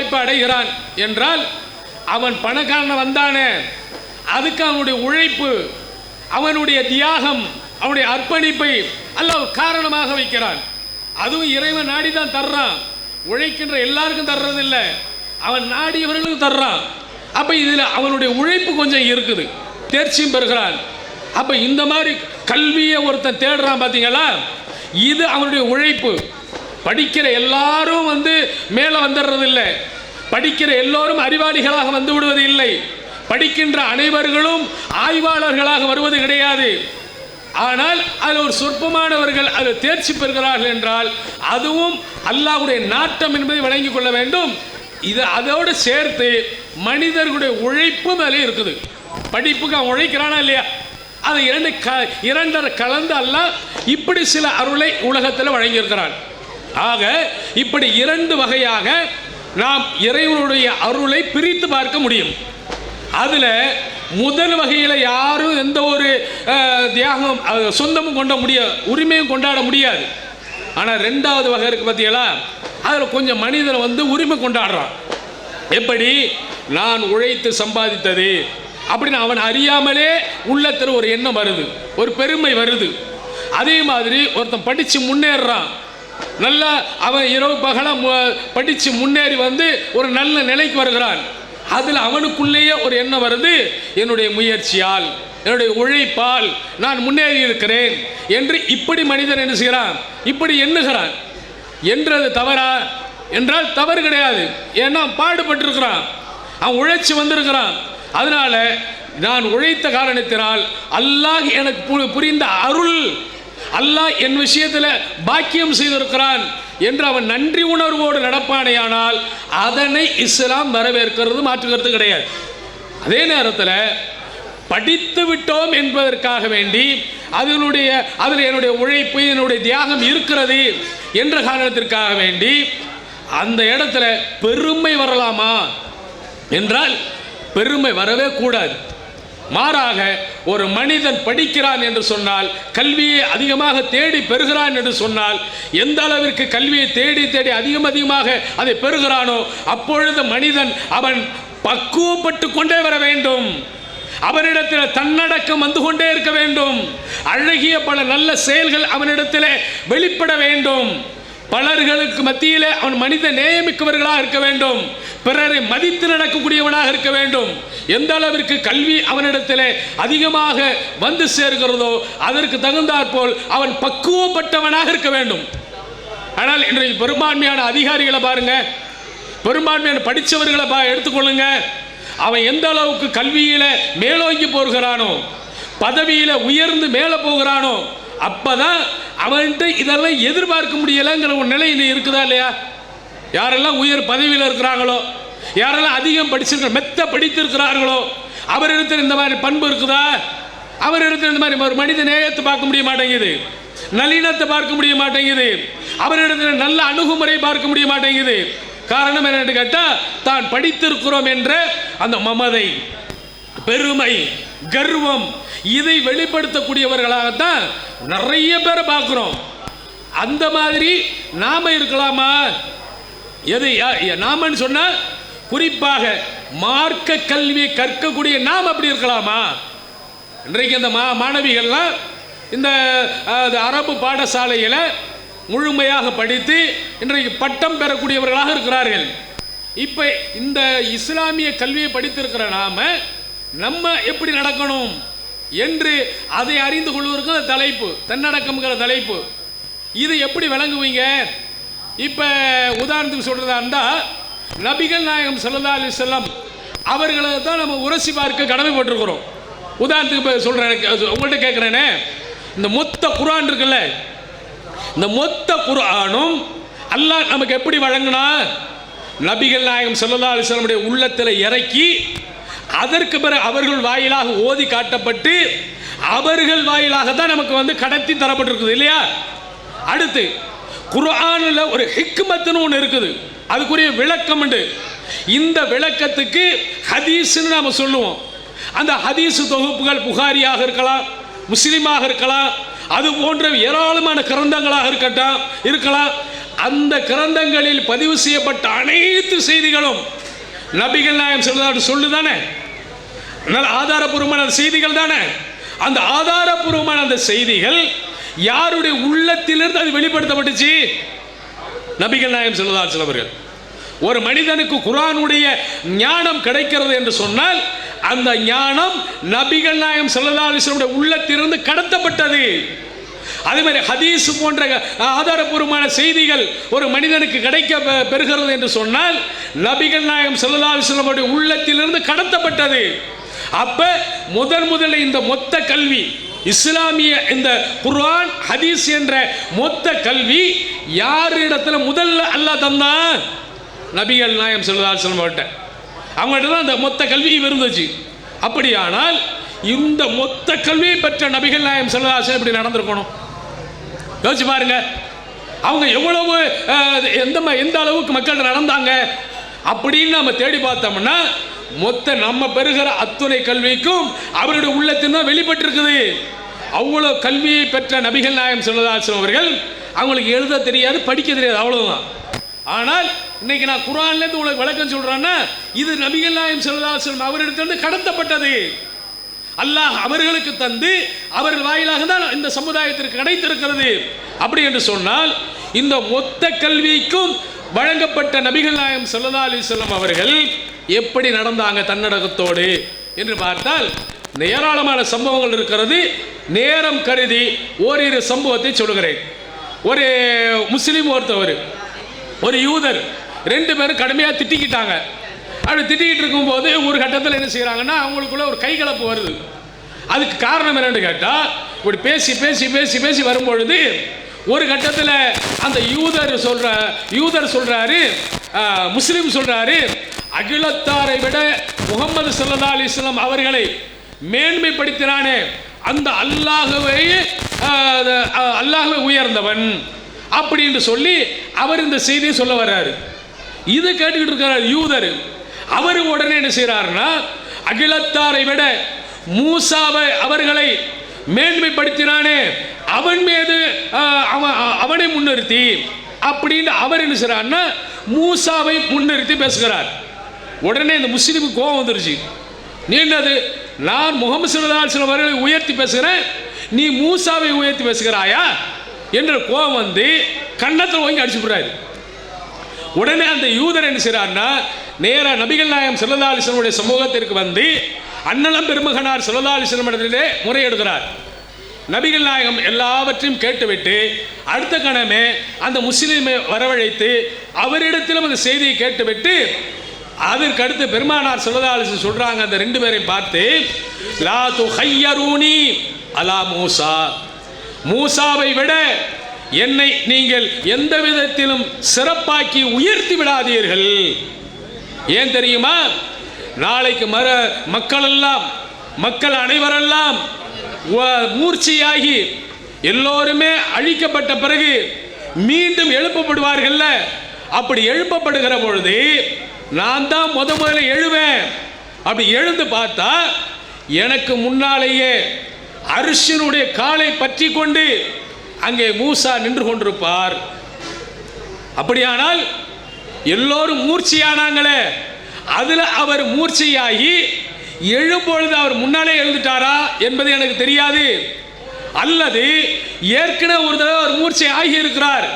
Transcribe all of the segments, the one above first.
வாய்ப்பு அடைகிறான் என்றால் அவன் பணக்காரன் வந்தானே. அதுக்கு அவனுடைய உழைப்பு அவனுடைய தியாகம் அவனுடைய அர்ப்பணிப்பை அல்ல காரணமாக வைக்கிறான். அதுவும் இறைவன் நாடி தான் தர்றான். உழைக்கின்ற எல்லாருக்கும் தர்றதில்லை. அவன் நாடியவர்களுக்கு தர்றான். அப்ப இதுல அவனுடைய உழைப்பு கொஞ்சம் இருக்குது. தேர்ச்சியும் பெறுகிறான். அப்ப இந்த மாதிரி கல்வியை ஒருத்தன் தேடுறான் பாத்தீங்களா? இது அவனுடைய உழைப்பு. படிக்கிற எல்லாரும் வந்து மேலே வந்துடுறது இல்லை படிக்கிற எல்லோரும் அறிவாளிகளாக வந்து விடுவது இல்லை படிக்கின்ற அனைவர்களும் ஆய்வாளர்களாக வருவது கிடையாது. ஆனால் அதில் ஒரு சொற்பமானவர்கள் அதில் தேர்ச்சி பெறுகிறார்கள் என்றால் அதுவும் அல்லாஹுடைய நாட்டம் என்பதை வழங்கிக் கொள்ள வேண்டும். இது அதோடு சேர்த்து மனிதர்களுடைய உழைப்பும் அதில் இருக்குது. படிப்புக்கு அவன் உழைக்கிறானா இல்லையா? அதை இரண்டு க இரண்டரை கலந்து அல்ல இப்படி சில அருளை உலகத்தில் வழங்கியிருக்கிறான். ஆக இப்படி இரண்டு வகையாக நாம் இறைவனுடைய அருளை பிரித்து பார்க்க முடியும். அதில் முதல் வகையில் யாரும் எந்த ஒரு தியாகம் சொந்தமும் கொண்ட முடிய உரிமையும் கொண்டாட முடியாது. ஆனால் ரெண்டாவது வகை இருக்குது பார்த்தீங்களா அதில் கொஞ்சம் மனிதனை வந்து உரிமை கொண்டாடுறான். எப்படி? நான் உழைத்து சம்பாதித்தது. அப்படின்னு அவன் அறியாமலே உள்ளத்தில் ஒரு எண்ணம் வருது. ஒரு பெருமை வருது. அதே மாதிரி ஒருத்தன் படித்து முன்னேறுறான். நல்லா அவன் இரவு பகல படித்து முன்னேறி வந்து ஒரு நல்ல நிலைக்கு வருகிறான். அதில் அவனுக்குள்ளேயே ஒரு எண்ணம் வருது என்னுடைய முயற்சியால் என்னுடைய உழைப்பால் நான் முன்னேறி இருக்கிறேன் என்று இப்படி மனிதன் என்ன செய்கிறான்? இப்படி எண்ணுகிறான். என்றது தவறா? என்றால் தவறு கிடையாது. ஏன்னா பாடுபட்டிருக்கிறான். அவன் உழைச்சி வந்திருக்கிறான். அதனால் நான் உழைத்த காரணத்தினால் அல்லாஹ் எனக்கு பு- புரிந்த அருள் அல்லாஹ் என் விஷயத்தில் பாக்கியம் செய்திருக்கிறான் என்று அவன் நன்றி உணர்வோடு நடப்பானேயானால் அதனை இஸ்லாம் வரவேற்கிறது மாற்றுகிறது கிடையாது. அதே நேரத்தில் படித்து விட்டோம் என்பதற்காக வேண்டி அதனுடைய அதில் என்னுடைய உழைப்பு என்னுடைய தியாகம் இருக்கிறது என்ற காரணத்திற்காக வேண்டி அந்த இடத்துல பெருமை வரலாமா? என்றால் பெருமை வரவே கூடாது. மாறாக ஒரு மனிதன் படிக்கிறான் என்று சொன்னால் கல்வியை அதிகமாக தேடி பெறுகிறான் என்று சொன்னால் எந்த அளவிற்கு கல்வியை தேடி தேடி அதிகம் அதிகமாக அதை பெறுகிறானோ அப்பொழுது மனிதன் அவன் பக்குவப்பட்டு கொண்டே வர வேண்டும். அவனிடத்தில் தன்னடக்கம் வந்து கொண்டே இருக்க வேண்டும். அழகிய பல நல்ல செயல்கள் அவனிடத்தில் வெளிப்பட வேண்டும். பலர்களுக்கு மத்தியில் அவன் மனித நேயமிக்கவர்களாக இருக்க வேண்டும். பிறரை மதித்து நடக்கக்கூடியவனாக இருக்க வேண்டும். எந்த அளவிற்கு கல்வி அவனிடத்தில் அதிகமாக வந்து சேர்கிறதோ அதற்கு தகுந்தாற்போல் அவன் பக்குவப்பட்டவனாக இருக்க வேண்டும். ஆனால் இன்றைக்கு பெரும்பான்மையான அதிகாரிகளை பாருங்க. பெரும்பான்மையான படித்தவர்களை பா எடுத்துக்கொள்ளுங்க. அவன் எந்த அளவுக்கு கல்வியில் மேலோங்கி போகிறானோ பதவியில் உயர்ந்து மேலே போகிறானோ அப்போ தான் அவன்கிட்ட இதெல்லாம் எதிர்பார்க்க முடியலைங்கிற ஒரு நிலை இருக்குதா இல்லையா? யாரெல்லாம் உயர் பதவியில் இருக்கிறாங்களோ யாரெல்லாம் அதிகம் படிச்சிருக்க மெத்த படித்திருக்கிறார்களோ அவரிடத்தில் இந்த மாதிரி பண்பு இருக்குதா? அவரிடத்தில் இந்த மாதிரி ஒரு மனித நேயத்தை பார்க்க முடிய மாட்டேங்குது. நளினத்தை பார்க்க முடிய மாட்டேங்குது. அவரிடத்தில் நல்ல அணுகுமுறை பார்க்க முடிய மாட்டேங்குது. காரணம் என்னென்னு கேட்டால் தான் படித்திருக்கிறோம் என்ற அந்த மமதை. பெருமை. கர்வம். இதை வெளிப்படுத்தக்கூடியவர்களாகத்தான் நிறைய பேரை பார்க்குறோம். அந்த மாதிரி நாம இருக்கலாமா? எது யா- நாமன்னு சொன்னால் குறிப்பாக மார்க்க கல்வியை கற்கக்கூடிய நாம் அப்படி இருக்கலாமா? இன்றைக்கு இந்த மா மாணவிகள்லாம் இந்த அரபு பாடசாலையில் முழுமையாக படித்து இன்றைக்கு பட்டம் பெறக்கூடியவர்களாக இருக்கிறார்கள். இப்போ இந்த இஸ்லாமிய கல்வியை படித்திருக்கிற நாம நம்ம எப்படி நடக்கணும் என்று அதை அறிந்து கொள்வதற்கு அந்த தலைப்பு தன்னடக்கம்ங்கிற தலைப்பு. இது எப்படி விளங்குவீங்க? இப்போ உதாரணத்துக்கு சொல்கிறதா இருந்தால் நபிகள் நாயகம் சல்லா அலி செல்லம் அவர்களை தான் நம்ம உரசி பார்க்க கடமைப்பட்டிருக்கிறோம். உதாரணத்துக்கு இப்போ சொல்கிறேன் உங்கள்கிட்ட கேட்குறேனே இந்த மொத்த குரான் இருக்குல்ல இந்த மொத்த குரானும் அல்லாஹ் நமக்கு எப்படி வழங்கினா நபிகள் நாயகம் சல்லா அலிஸ்லமுடைய உள்ளத்தில் இறக்கி அதற்கு பிறகு அவர்கள் வாயிலாக ஓதி காட்டப்பட்டு அவர்கள் வாயிலாக தான் நமக்கு வந்து கடத்தி தரப்பட்டிருக்குது இல்லையா? அடுத்து குர்ஆனில் ஒரு ஹிக்மத்துன்னு ஒன்று இருக்குது. அதுக்குரிய விளக்கம் உண்டு. இந்த விளக்கத்துக்கு ஹதீஸ்னு நாம் சொல்லுவோம். அந்த ஹதீஸ் தொகுப்புகள் புகாரியாக இருக்கலாம் முஸ்லீமாக இருக்கலாம் அது போன்ற ஏராளமான கிரந்தங்களாக இருக்கட்டும் இருக்கலாம். அந்த கிரந்தங்களில் பதிவு செய்யப்பட்ட அனைத்து செய்திகளும் நபிகள் நாயம் சொல்லுதான்னு சொல்லுதானே? அதனால் ஆதாரபூர்வமான செய்திகள் தானே? அந்த ஆதாரபூர்வமான அந்த செய்திகள் யாருடைய உள்ளத்திலிருந்து அது வெளிப்படுத்தப்பட்டுச்சு? நபிகள் நாயம் சொல்லுதார் சிலவர்கள் ஒரு மனிதனுக்கு குரானுடைய ஞானம் கிடைக்கிறது என்று சொன்னால் அந்த ஞானம் நபிகள் நாயம் செல்லதாலிசனுடைய உள்ளத்திலிருந்து கடத்தப்பட்டது. அதே மாதிரி ஹதீஸ் போன்ற ஆதாரபூர்வமான செய்திகள் ஒரு மனிதனுக்கு கிடைக்க பெ- பெறுகிறது என்று சொன்னால் நபிகள் நாயம் செல்லதாலிசனுடைய உள்ளத்திலிருந்து கடத்தப்பட்டது. அப்ப முதன் முதல்ல இந்த மொத்த கல்வி இஸ்லாமிய இந்த குர்ஆன் ஹதீஸ் என்ற மொத்த கல்வி யார் இடத்துல முதல்ல அல்லாஹ் தந்தான் நபிகள் நாயம் செல்வதால் செல்வட்ட அவங்கள்ட்ட தான் அந்த மொத்த கல்வியும் இருந்துச்சு. அப்படியானால் இந்த மொத்த கல்வியை பெற்ற நபிகள் நாயம் செல்வதாசன் இப்படி நடந்திருக்கணும்? யோசிச்சு பாருங்க. அவங்க எவ்வளவு எந்த ம- எந்த அளவுக்கு மக்கள் நடந்தாங்க? அப்படின்னு நம்ம தேடி பார்த்தோம்னா மொத்த நம்ம பெறுகிற அத்துணை கல்விக்கும் அவருடைய உள்ளத்தில் தான் வெளிப்பட்டிருக்குது. அவ்வளோ கல்வியை பெற்ற நபிகள் நாயம் செல்வதாசன் அவர்கள் அவங்களுக்கு எழுத தெரியாது படிக்க தெரியாது அவ்வளோதான் ஆனால் இன்னைக்கு நான் குரான்லேருந்து உங்களுக்கு விளக்கம் சொல்கிறேன்னா இது நபிகள் நாயம் செல்வதாசன் அவரிடத்திலிருந்து கடத்தப்பட்டது. அல்லாஹ் அவர்களுக்கு தந்து அவர்கள் வாயிலாக தான் இந்த சமுதாயத்திற்கு கிடைத்திருக்கிறது. அப்படி என்று சொன்னால் இந்த மொத்த கல்விக்கும் வழங்கப்பட்ட நபிகள் நாயம் சல்லா அலிசல்லம் அவர்கள் எப்படி நடந்தாங்க தன்னடக்கத்தோடு? என்று பார்த்தால் ஏராளமான சம்பவங்கள் இருக்கிறது. நேரம் கருதி ஓரிரு சம்பவத்தை சொல்கிறேன் ஒரு முஸ்லீம் ஒருத்தவர் ஒரு யூதர் ரெண்டு பேரும் கடுமையாக திட்டிக்கிட்டாங்க. அப்படி திட்டிக்கிட்டு இருக்கும்போது ஒரு கட்டத்தில் என்ன செய்கிறாங்கன்னா அவங்களுக்குள்ள ஒரு கைகலப்பு வருது. அதுக்கு காரணம் என்னன்னு கேட்டால் இப்படி பேசி பேசி பேசி பேசி வரும்பொழுது ஒரு கட்டத்தில் அந்த யூதர் சொல்கிற யூதர் சொல்கிறாரு முஸ்லீம் சொல்கிறாரு அகிலத்தாரை விட முகமது சல்லா அலிஸ்லாம் அவர்களை மேன்மைப்படுத்தினானே. அந்த அல்லாஹுவை அல்லாஹுவை உயர்ந்தவன். அப்படின்னு சொல்லி அவர் இந்த செய்தியை சொல்ல வர்றாரு. இது கேட்டுக்கிட்டு இருக்கிறார் யூதர். அவர் உடனே என்ன செய்கிறாருன்னா அகிலத்தாரை விட மூசாவை அவர்களை மேன்மைப்படுத்தினானே. அவன் மீது அவனை முன்னிறுத்தி. அப்படின்னு அவர் என்ன செய்கிறார்னா மூசாவை முன்னிறுத்தி பேசுகிறார். உடனே இந்த முஸ்லீமுக்கு கோபம் வந்துருச்சு. நீ என்னது? நான் முகமது சல்லாஹ் அவர்களை உயர்த்தி பேசுகிறேன். நீ மூசாவை உயர்த்தி பேசுகிறாயா? என்ற கோபம் வந்து கன்னத்தில் வாங்கி அடிச்சு விடுறாரு. உடனே அந்த யூதர் என்ன செய்றார்னா நேராக நபிகள் நாயகம் சல்லா அலிஸ்லமுடைய சமூகத்திற்கு வந்து அன்னலம் பெருமகனார் சல்லா அலிஸ்லம் இடத்திலே முறையிடுகிறார். நபிகள் நாயகம் எல்லாவற்றையும் கேட்டுவிட்டு அடுத்த கணமே அந்த முஸ்லீமை வரவழைத்து அவரிடத்திலும் அந்த செய்தியை கேட்டுவிட்டு அதற்கு அடுத்து பெருமானார் சல்லா சொல்கிறாங்க சொல்றாங்க அந்த ரெண்டு பேரையும் பார்த்து லா துஹையரூனி அலா மூசா. மூசாவை விட என்னை நீங்கள் எந்த விதத்திலும் சிறப்பாக்கி உயர்த்தி விடாதீர்கள். ஏன் தெரியுமா? நாளைக்கு மர மக்கள் எல்லாம் மக்கள் அனைவரெல்லாம் மூர்ச்சியாகி மூர்ச்சையாகி எல்லோருமே அழிக்கப்பட்ட பிறகு மீண்டும் எழுப்பப்படுவார்கள்ல? அப்படி எழுப்பப்படுகிற பொழுது நான் தான் முத முதல்ல எழுவேன். அப்படி எழுந்து பார்த்தா எனக்கு முன்னாலேயே அரிசினுடைய காலை பற்றி கொண்டு அங்கே மூசா நின்று கொண்டிருப்பார். அப்படியானால் எல்லோரும் மூர்ச்சியானாங்களே. அதில் அவர் மூர்ச்சையாகி எழும்பொழுது அவர் முன்னாலே எழுந்துட்டாரா என்பது எனக்கு தெரியாது. அல்லது ஏற்கனவே ஒரு தடவை அவர் மூர்ச்சை ஆகி இருக்கிறார்.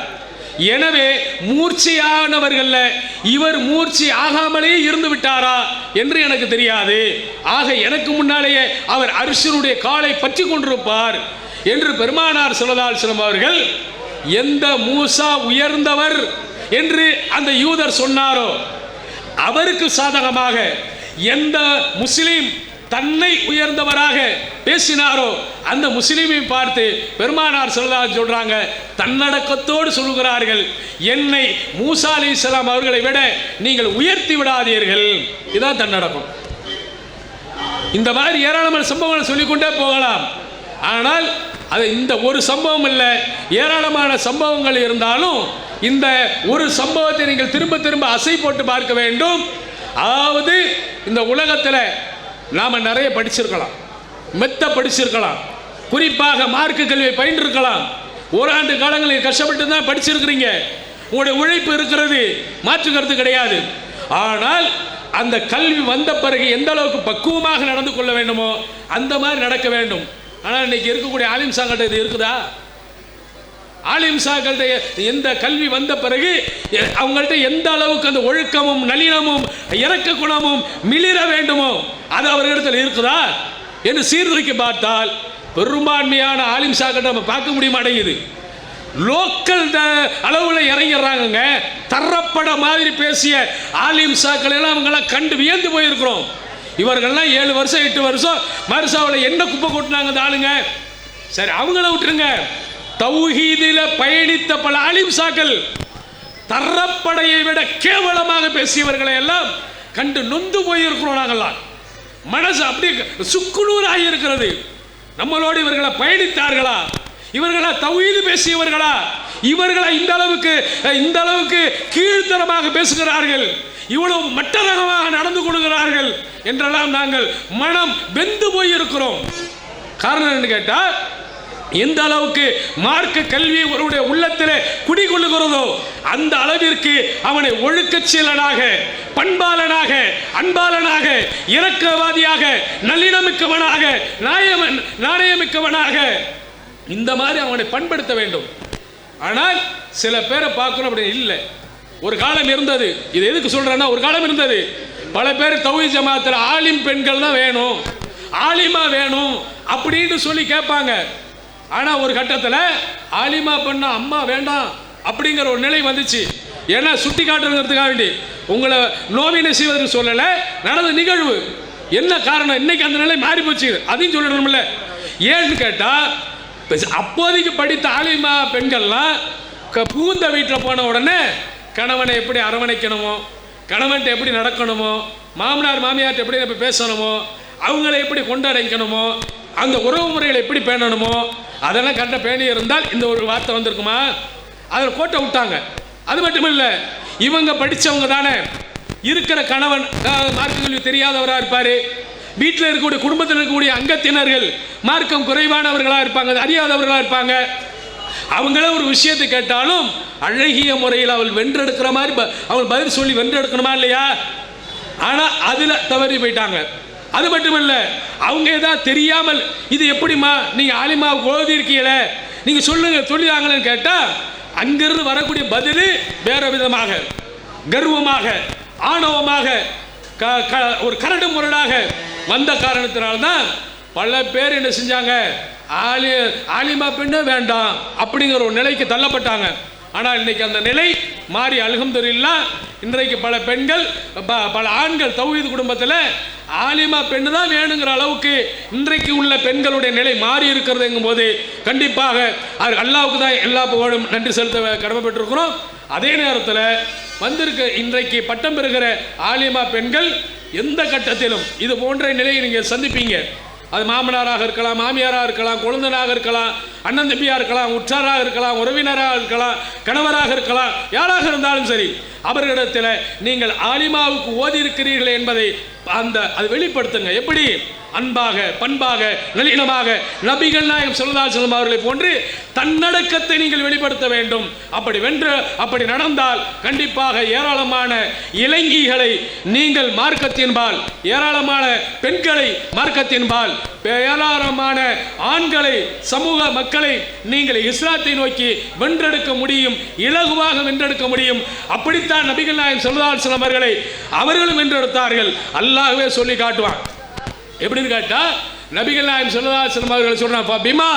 எனவே மூர்ச்சையானவர்கள்ல இவர் மூர்ச்சி ஆகாமலே இருந்து விட்டாரா என்று எனக்கு தெரியாது. ஆக எனக்கு முன்னாலேயே அவர் அரிசனுடைய காலை பற்றி கொண்டிருப்பார் என்று பெருமானார் சொல்லதால் சிலம் அவர்கள் எந்த மூசா உயர்ந்தவர்? என்று அந்த யூதர் சொன்னாரோ? அவருக்கு சாதகமாக எந்த முஸ்லீம் தன்னை உயர்ந்தவராக பேசினாரோ அந்த முஸ்லீமை பார்த்து பெருமானார் சொல்லா சொல்றாங்க. தன்னடக்கத்தோடு சொல்கிறார்கள். என்னை மூசா அலைஹிஸ்ஸலாம் அவர்களை விட நீங்கள் உயர்த்தி விடாதீர்கள். இதுதான் தன்னடக்கம். இந்த மாதிரி ஏராளமான சம்பவங்களை சொல்லிக்கொண்டே போகலாம். ஆனால் அது இந்த ஒரு சம்பவம் இல்லை. ஏராளமான சம்பவங்கள் இருந்தாலும் இந்த ஒரு சம்பவத்தை நீங்கள் திரும்ப திரும்ப அசை போட்டு பார்க்க வேண்டும். அதாவது இந்த உலகத்தில் நாம் நிறைய படிச்சிருக்கலாம். மெத்த படிச்சிருக்கலாம். குறிப்பாக மார்க்க கல்வியை பயின்றிருக்கலாம். ஓராண்டு காலங்களில் கஷ்டப்பட்டு தான் படிச்சிருக்கிறீங்க. உங்களுடைய உழைப்பு இருக்கிறது மாற்று கருத்து கிடையாது. ஆனால் அந்த கல்வி வந்த பிறகு எந்த அளவுக்கு பக்குவமாக நடந்து கொள்ள வேண்டுமோ அந்த மாதிரி நடக்க வேண்டும். ஆனால் இன்னைக்கு இருக்கக்கூடிய ஆலிம் சாங்கட்ட இது இருக்குதா? ஆலிம் சாக்கள்கிட்ட எந்த கல்வி வந்த பிறகு அவங்கள்ட்ட எந்த அளவுக்கு அந்த ஒழுக்கமும் நளினமும் இறக்க குணமும் மிளிர வேண்டுமோ அது அவர்களிடத்தில் இருக்குதா? என்று சீர்தூக்கி பார்த்தால் பெரும்பான்மையான ஆலிம் நம்ம பார்க்க முடிய மாட்டேங்குது. லோக்கல் அளவில் இறங்கிடுறாங்கங்க. தரப்பட மாதிரி பேசிய ஆலிம் சாக்கள் எல்லாம் அவங்கெல்லாம் கண்டு வியந்து போயிருக்கிறோம். இவர்கள்லாம் ஏழு வருஷம் எட்டு வருஷம் மருசாவில் என்ன குப்பை கொட்டினாங்க அந்த ஆளுங்க? சரி அவங்கள விட்டுருங்க. தௌஹீதில பயணித்த பல ஆலிம் சாக்கள் தரப்படையை விட கேவலமாக பேசியவர்களை எல்லாம் கண்டு நொந்து போயிருக்கிறோம் நாங்கள்லாம். மனசு அப்படியே சுக்குநூறாக இருக்கிறது நம்மளோடு இவர்களை பயணித்தார்களா? இவர்களா தௌஹீது பேசியவர்களா? இவர்களா இந்த அளவுக்கு இந்த அளவுக்கு கீழ்த்தரமாக பேசுகிறார்கள். இவ்வளவு மட்டரகமாக நடந்து கொள்கிறார்கள் என்றெல்லாம் நாங்கள் மனம் வெந்து போய் இருக்கிறோம் காரணம் என்ன கேட்டால் எந்த அளவுக்கு மார்க்க கல்வி ஒருவருடைய உள்ளத்தில் குடிகொள்ளுகிறதோ அந்த அளவிற்கு அவனை ஒழுக்கச் சீலனாக பண்பாளனாக அன்பாளனாக இரக்கவாதியாக நல்லினமிக்கவனாக நாயமன் நாணயமிக்கவனாக இந்த மாதிரி அவனை பண்படுத்த வேண்டும். ஆனால் சில பேரை பார்க்கணும் அப்படி இல்லை. ஒரு காலம் இருந்தது. இது எதுக்கு சொல்கிறேன்னா ஒரு காலம் இருந்தது. பல பேர் தௌஹி ஜமாத்தில் ஆலிம் பெண்கள் தான் வேணும். ஆலிமா வேணும் அப்படின்னு சொல்லி கேட்பாங்க. ஆனால் ஒரு கட்டத்தில் ஆலிமா பண்ண அம்மா வேண்டாம் அப்படிங்கிற ஒரு நிலை வந்துச்சு. ஏன்னா சுட்டி காட்டுறதுக்காக வேண்டி. உங்களை நோவினை செய்வதற்கு சொல்லலை நடந்த நிகழ்வு. என்ன காரணம்? இன்னைக்கு அந்த நிலை மாறி போச்சு. அதையும் சொல்லணும்ல. ஏன்னு கேட்டால் அப்போதைக்கு படித்த ஆலிமா பெண்கள்லாம் க- புகுந்த வீட்டில் போன உடனே கணவனை எப்படி அரவணைக்கணுமோ கணவன்கிட்ட எப்படி நடக்கணுமோ மாமனார் மாமியார்கிட்ட எப்படி நம்ம பேசணுமோ அவங்கள எப்படி கொண்டாடைக்கணுமோ அந்த உறவு முறைகளை எப்படி பேணணுமோ அதெல்லாம் கரெக்டாக பேணி இருந்தால் இந்த ஒரு வார்த்தை வந்திருக்குமா? அதில் கோட்டை விட்டாங்க. அது மட்டும் இல்லை இவங்க படித்தவங்க தானே. இருக்கிற கணவன் மார்க்க கல்வி தெரியாதவராக இருப்பார். வீட்டில் இருக்கக்கூடிய குடும்பத்தில் இருக்கக்கூடிய அங்கத்தினர்கள் மார்க்கம் குறைவானவர்களாக இருப்பாங்க அறியாதவர்களாக இருப்பாங்க. அவங்கள ஒரு விஷயத்தை கேட்டாலும் அழகிய முறையில் அவள் வென்றெடுக்கிற மாதிரி ப- அவள் பதில் சொல்லி வென்றெடுக்கணுமா இல்லையா? ஆனால் அதில் தவறி போயிட்டாங்க. அது மட்டும் இல்லை அவங்க ஏதாவது தெரியாமல் இது எப்படிம்மா நீங்கள் ஆலிமாவுக்கு ஓதிருக்கீங்களே நீங்கள் சொல்லுங்கள் சொல்லிதாங்களேன்னு கேட்டால் அங்கிருந்து வரக்கூடிய பதில் வேறு விதமாக கர்வமாக ஆணவமாக க க- ஒரு கரடு முரடாக வந்த காரணத்தினால்தான் பல பேர் என்ன செஞ்சாங்க ஆலி ஆலிமா பெண்ணே வேண்டாம் அப்படிங்கிற ஒரு நிலைக்கு தள்ளப்பட்டாங்க. ஆனால் இன்னைக்கு அந்த நிலை மாறி அல்ஹம்துலில்லா இன்றைக்கு பல பெண்கள் ப- பல ஆண்கள் தௌஹீது குடும்பத்தில் ஆலிமா பெண்ணு தான் வேணுங்கிற அளவுக்கு இன்றைக்கு உள்ள பெண்களுடைய நிலை மாறி இருக்கிறதுங்கும் போது கண்டிப்பாக அது அல்லாவுக்கு தான் எல்லா புகழும் நன்றி செலுத்த கடமைப்பட்டிருக்கிறோம். அதே நேரத்தில் வந்திருக்க இன்றைக்கு பட்டம் பெறுகிற ஆலிமா பெண்கள் எந்த கட்டத்திலும் இது போன்ற நிலையை நீங்கள் சந்திப்பீங்க. அது மாமனாராக இருக்கலாம் மாமியாராக இருக்கலாம் கொழுந்தனாக இருக்கலாம் அண்ணன் தம்பியாக இருக்கலாம் உற்றாராக இருக்கலாம் உறவினராக இருக்கலாம் கணவராக இருக்கலாம் யாராக இருந்தாலும் சரி அவர்களிடத்தில் நீங்கள் ஆலிமாவுக்கு ஓதி இருக்கிறீர்கள் என்பதை அந்த அது வெளிப்படுத்துங்க. எப்படி? அன்பாக பண்பாக நளினமாக நபிகள் நாயகம் சொல்லதா செல்லும் அவர்களை போன்று தன்னடக்கத்தை நீங்கள் வெளிப்படுத்த வேண்டும். அப்படி வென்று அப்படி நடந்தால் கண்டிப்பாக ஏராளமான இலங்கைகளை நீங்கள் மார்க்கத்தின்பால் ஏராளமான பெண்களை மார்க்கத்தின்பால் ஏராளமான ஆண்களை சமூக மக்களை நீங்கள் இஸ்லாத்தை நோக்கி வென்றெடுக்க முடியும் இலகுவாக வென்றெடுக்க முடியும். அப்படித்தான் நபிகள் நாயகம் சொல்லதால் சில அவர்களை அவர்களும் வென்றெடுத்தார்கள். அல்லாகவே சொல்லி காட்டுவான். எப்படின்னு கேட்டா நபிகள் நாயம் சொல்லதா சிலம் அவர்கள் சொல்றாங்க பிமா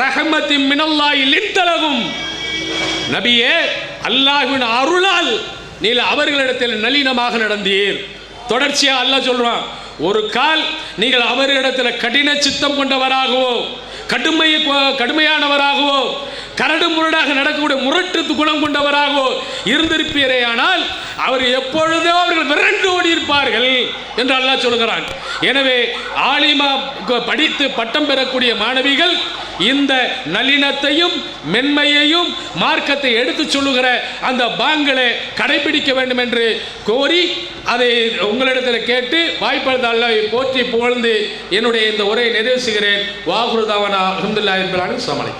ரஹமத்தி மினல்லாய் லிந்தலகும் நபியே அல்லாஹ்வின் அருளால் நீல அவர்களிடத்தில் நளினமாக நடந்தீர். தொடர்ச்சியாக அல்லாஹ் சொல்றான் ஒரு கால் நீங்கள் அவர்களிடத்தில் கடின சித்தம் கொண்டவராகவோ கடுமை கடுமையானவராகவோ கரடு முரடாக நடக்கக்கூடிய முரட்டு குணம் கொண்டவராகோ இருந்திருப்பீரே ஆனால் அவர் எப்பொழுதோ அவர்கள் விரண்டு ஓடி இருப்பார்கள் என்று அல்லாஹ் சொல்கிறான். எனவே ஆலிமா படித்து பட்டம் பெறக்கூடிய மாணவிகள் இந்த நளினத்தையும் மென்மையையும் மார்க்கத்தை எடுத்துச் சொல்லுகிற அந்த பாங்களை கடைபிடிக்க வேண்டும் என்று கோரி அதை உங்களிடத்தில் கேட்டு வாய்ப்பளித்த போற்றி புகழ்ந்து என்னுடைய இந்த உரையை நிறைவு செய்கிறேன். வாகுருதாவனா அஹமதுல்லா என்பதான சமலை